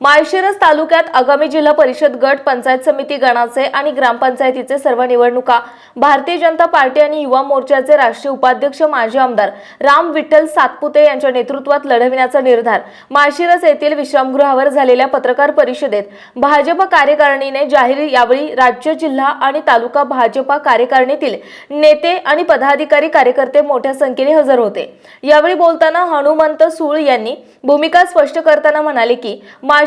माळशिरस तालुक्यात आगामी जिल्हा परिषद गट पंचायत समिती गणाचे आणि ग्रामपंचायतीचे सर्व निवडणुका भारतीय जनता पार्टी आणि युवा मोर्चाचे राष्ट्रीय उपाध्यक्ष माजी आमदार राम विठ्ठल सातपुते यांच्या नेतृत्वात लढविण्याचा निर्धार माळशिरस येथील विश्रामगृहावर झालेल्या पत्रकार परिषदेत भाजप कार्यकारिणीने जाहीर यावेळी राज्य जिल्हा आणि तालुका भाजपा कार्यकारिणीतील नेते आणि पदाधिकारी कार्यकर्ते मोठ्या संख्येने हजर होते. यावेळी बोलताना हनुमंत सूळ यांनी भूमिका स्पष्ट करताना म्हणाले की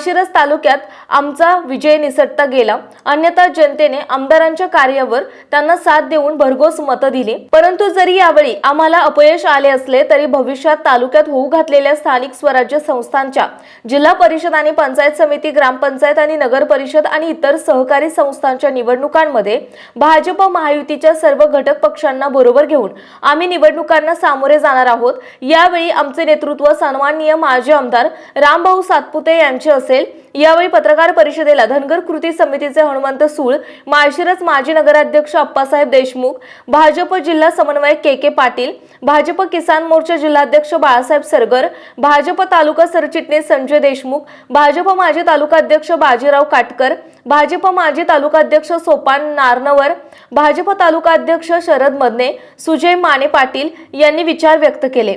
माळशिरस तालुक्यात आमचा विजय निसटता गेला. अन्यथा जनतेने आमदारांच्या कार्यावर त्यांना साथ देऊन भरघोस मतं दिली. परंतु जरी यावेळी आम्हाला अपयश आले असले तरी भविष्यात तालुक्यात होऊ घातलेल्या स्थानिक स्वराज्य संस्थांच्या जिल्हा परिषद आणि पंचायत समिती ग्रामपंचायत आणि नगर परिषद आणि इतर सहकारी संस्थांच्या निवडणुकांमध्ये भाजप महायुतीच्या सर्व घटक पक्षांना बरोबर घेऊन आम्ही निवडणुकांना सामोरे जाणार आहोत. यावेळी आमचे नेतृत्व सन्माननीय माजी आमदार रामभाऊ सातपुते यांचे असेल. यावेळी पत्रकार परिषदेला धनगर कृती समितीचे हनुमंत सूळ माळशिरस माजी नगराध्यक्ष अप्पासाहेब देशमुख भाजप जिल्हा समन्वयक के के पाटील भाजप किसान मोर्चा जिल्हाध्यक्ष बाळासाहेब सरगर भाजप तालुका सरचिटणीस संजय देशमुख भाजप माजी तालुका अध्यक्ष बाजीराव काटकर भाजप माजी तालुका अध्यक्ष सोपान नारनवर भाजप तालुका अध्यक्ष शरद मदने सुजय माने पाटील यांनी विचार व्यक्त केले.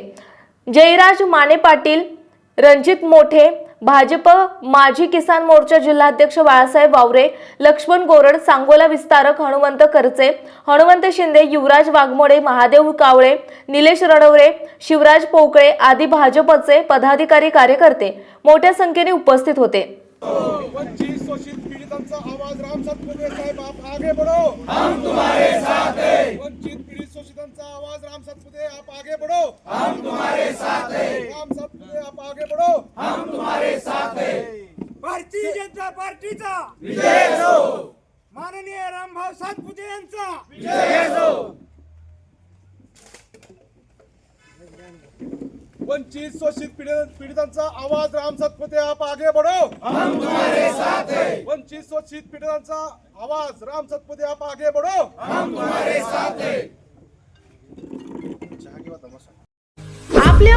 जयराज माने पाटील रणजित मोठे भाजप माजी किसान मोर्चा जिल्हाध्यक्ष बाळासाहेब वावरे लक्ष्मण गोरड सांगोला विस्तारक हनुमंत करचे हनुमंत शिंदे युवराज वाघमोडे महादेव कावळे निलेश रणवरे शिवराज पोकळे आदी भाजपचे पदाधिकारी कार्यकर्ते मोठ्या संख्येने उपस्थित होते. वंचित शोषित पीड़ितांचा आवाज राम साहेब आप आगे बढ़ो. हम तुम्हारे साथ हैं. वंचित पीड़ित शोषितांचा आवाज राम सातपुते आप आगे बढ़ो. हम तुम्हारे साथ हैं. राम सातपुते आप आगे बढ़ो हम तुम्हारे साथ हैं। भारतीय जनता पार्टीचा विजय असो माननीय रामभाऊ सातपुते यांचा वंचित शोषित पीड़ित पीड़ितांचा आवाज राम सातपुते आप आगे बढ़ो। हम तुम्हारे साथ हैं। वंचित शोषित पीड़ितांचा आवाज राम सातपुते आप आगे बढ़ो। हम तुम्हारे साथ हैं।